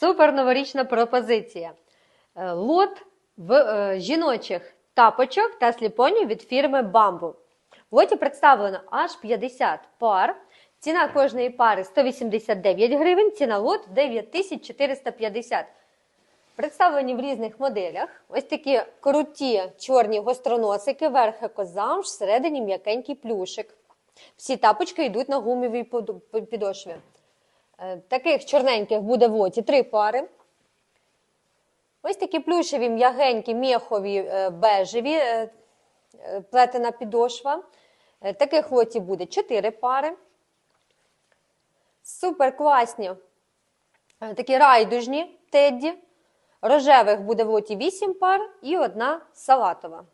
Супер новорічна пропозиція. Е, Лот в е, жіночих тапочок та сліпонів від фірми Bamboo. В лоті представлено аж 50 пар. Ціна кожної пари 189 гривень, ціна лот 9450. Представлені в різних моделях. Ось такі круті чорні гостроносики, верх екозамш, всередині м'якенький плюшик. Всі тапочки йдуть на гумовій підошві. Е, Таких чорненьких буде в лоті три пари. Ось такі плюшеві, м'ягенькі, мєхові, е, бежеві, е, плетена підошва. Таких в лоті буде чотири пари. Супер класні. Такі райдужні тедді. Рожевих буде в лоті 8 пар і одна салатова.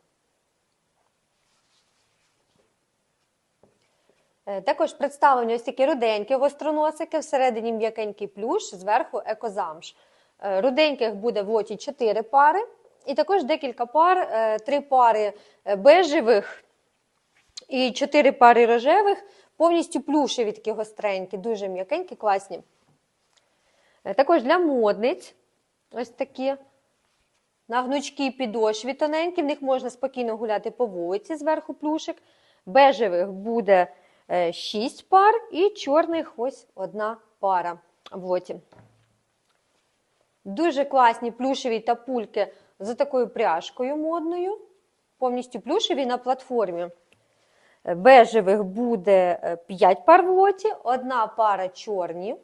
Також представлені ось такі руденькі гостроносики, всередині м'якенький плюш, зверху екозамш. Е, Руденьких буде в лоті 4 пари, і також декілька пар, 3 пари е, бежевих і 4 пари рожевих, повністю плюшеві такі гостренькі, дуже м'якенькі, класні. Е, Також для модниць ось такі. На гнучкій підошві тоненькі, в них можна спокійно гуляти по вулиці, зверху плюшик. Бежевих буде 6 пар і чорних ось одна пара в лоті. Дуже класні плюшеві тапульки з такою пряжкою модною. Повністю плюшеві на платформі. Е, Бежевих буде 5 пар в лоті, одна пара чорні.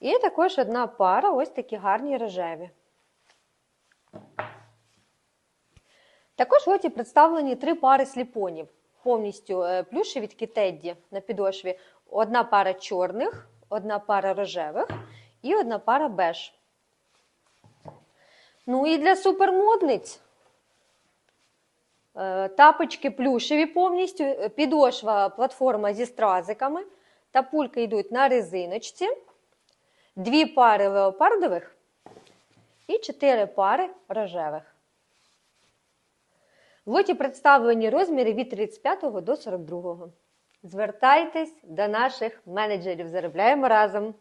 І також одна пара ось такі гарні рожеві. Також в лоті представлені три пари сліпонів. Повністю е, плюшеві такі тедді на підошві. Одна пара чорних, одна пара рожевих і одна пара беж. Ну і для супермодниць. Е, Тапочки плюшеві повністю, е, підошва платформа зі стразиками. Тапульки йдуть на резиночці. Дві пари леопардових і чотири пари рожевих. В лоті представлені розміри від 35 до 42. Звертайтесь до наших менеджерів. Заробляємо разом!